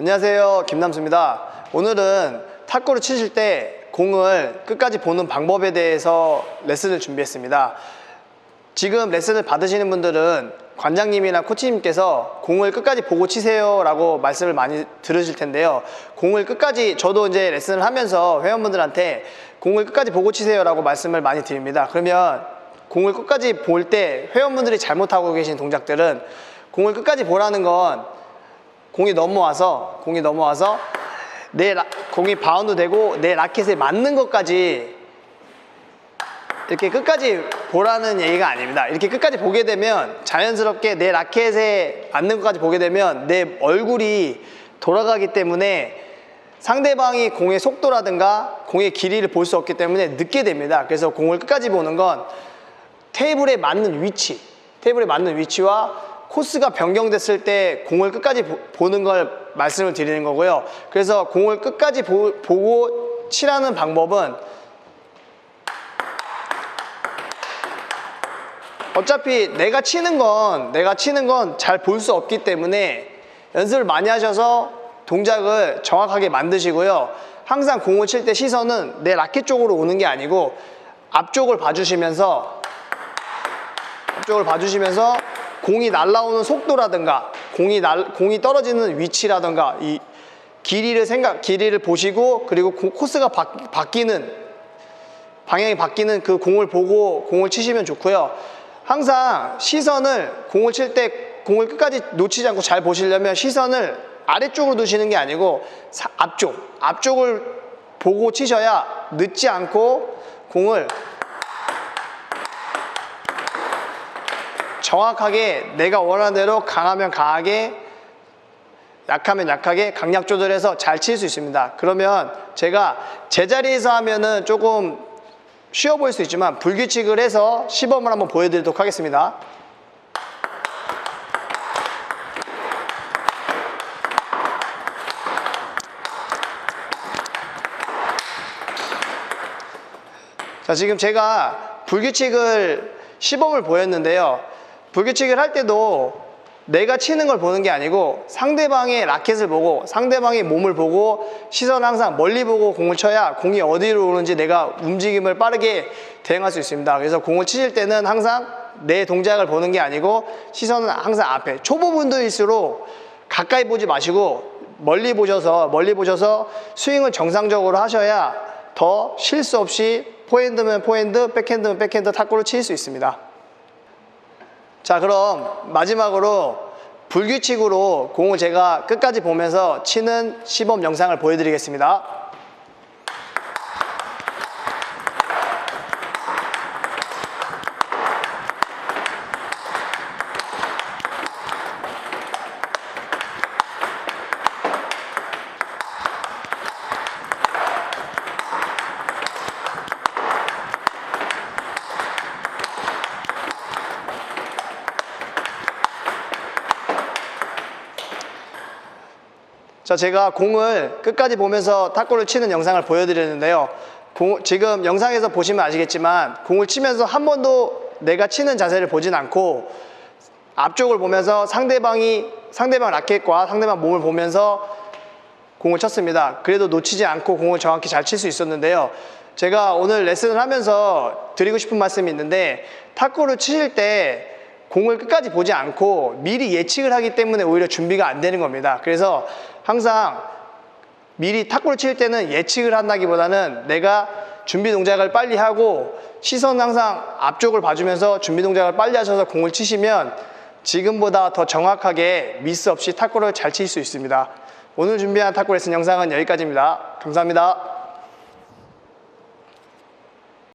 안녕하세요. 김남수입니다. 오늘은 탁구를 치실 때 공을 끝까지 보는 방법에 대해서 레슨을 준비했습니다. 지금 레슨을 받으시는 분들은 관장님이나 코치님께서 공을 끝까지 보고 치세요 라고 말씀을 많이 들으실 텐데요. 공을 끝까지 저도 이제 레슨을 하면서 회원분들한테 공을 끝까지 보고 치세요 라고 말씀을 많이 드립니다. 그러면 공을 끝까지 볼 때 회원분들이 잘못하고 계신 동작들은 공을 끝까지 보라는 건 공이 넘어와서 공이 넘어와서 내 라- 공이 바운드 되고 내 라켓에 맞는 것까지 이렇게 끝까지 보라는 얘기가 아닙니다. 이렇게 끝까지 보게 되면 자연스럽게 내 라켓에 맞는 것까지 보게 되면 내 얼굴이 돌아가기 때문에 상대방이 공의 속도라든가 공의 길이를 볼 수 없기 때문에 늦게 됩니다. 그래서 공을 끝까지 보는 건 테이블에 맞는 위치, 테이블에 맞는 위치와 코스가 변경됐을 때 공을 끝까지 보, 는걸 말씀을 드리는 거고요. 그래서 공을 끝까지 보, 보고 치라는 방법은 어차피 내가 치는 건 내가 치는 건 잘 볼 수 없기 때문에 연습을 많이 하셔서 동작을 정확하게 만드시고요. 항상 공을 칠 때 시선은 내 라켓 쪽으로 오는 게 아니고 앞쪽을 봐주시면서 앞쪽을 봐주시면서 공이 날라오는 속도라든가 공이 날 공이 떨어지는 위치라든가 이 길이를 생각 길이를 보시고 그리고 고- 코스가 바, 바뀌는 방향이 바뀌는 그 공을 보고 공을 치시면 좋고요. 항상 시선을 공을 칠 때 공을 끝까지 놓치지 않고 잘 보시려면 시선을 아래쪽으로 두시는 게 아니고 사- 앞쪽, 앞쪽을 보고 치셔야 늦지 않고 공을 정확하게 내가 원하는 대로 강하면 강하게 약하면 약하게 강약 조절해서 잘 칠 수 있습니다. 그러면 제가 제자리에서 하면은 조금 쉬워 보일 수 있지만 불규칙을 해서 시범을 한번 보여드리도록 하겠습니다. 자, 지금 제가 불규칙을 시범을 보였는데요. 불규칙을 할 때도 내가 치는 걸 보는 게 아니고 상대방의 라켓을 보고 상대방의 몸을 보고 시선 항상 멀리 보고 공을 쳐야 공이 어디로 오는지 내가 움직임을 빠르게 대응할 수 있습니다. 그래서 공을 치실 때는 항상 내 동작을 보는 게 아니고 시선은 항상 앞에 초보분들일수록 가까이 보지 마시고 멀리 보셔서 멀리 보셔서 스윙을 정상적으로 하셔야 더 실수 없이 포핸드면 포핸드, 백핸드면 백핸드 탁구를 칠 수 있습니다. 자, 그럼 마지막으로 불규칙으로 공을 제가 끝까지 보면서 치는 시범 영상을 보여드리겠습니다. 자, 제가 공을 끝까지 보면서 탁구를 치는 영상을 보여드렸는데요. 공- 지금 영상에서 보시면 아시겠지만 공을 치면서 한 번도 내가 치는 자세를 보진 않고 앞쪽을 보면서 상대방이 상대방 라켓과 상대방 몸을 보면서 공을 쳤습니다. 그래도 놓치지 않고 공을 정확히 잘 칠 수 있었는데요. 제가 오늘 레슨을 하면서 드리고 싶은 말씀이 있는데 탁구를 치실 때 공을 끝까지 보지 않고 미리 예측을 하기 때문에 오히려 준비가 안 되는 겁니다. 그래서 항상 미리 탁구를 칠 때는 예측을 한다기보다는 내가 준비 동작을 빨리 하고 시선 항상 앞쪽을 봐주면서 준비 동작을 빨리 하셔서 공을 치시면 지금보다 더 정확하게 미스 없이 탁구를 잘 칠 수 있습니다. 오늘 준비한 탁구 레슨 영상은 여기까지입니다. 감사합니다.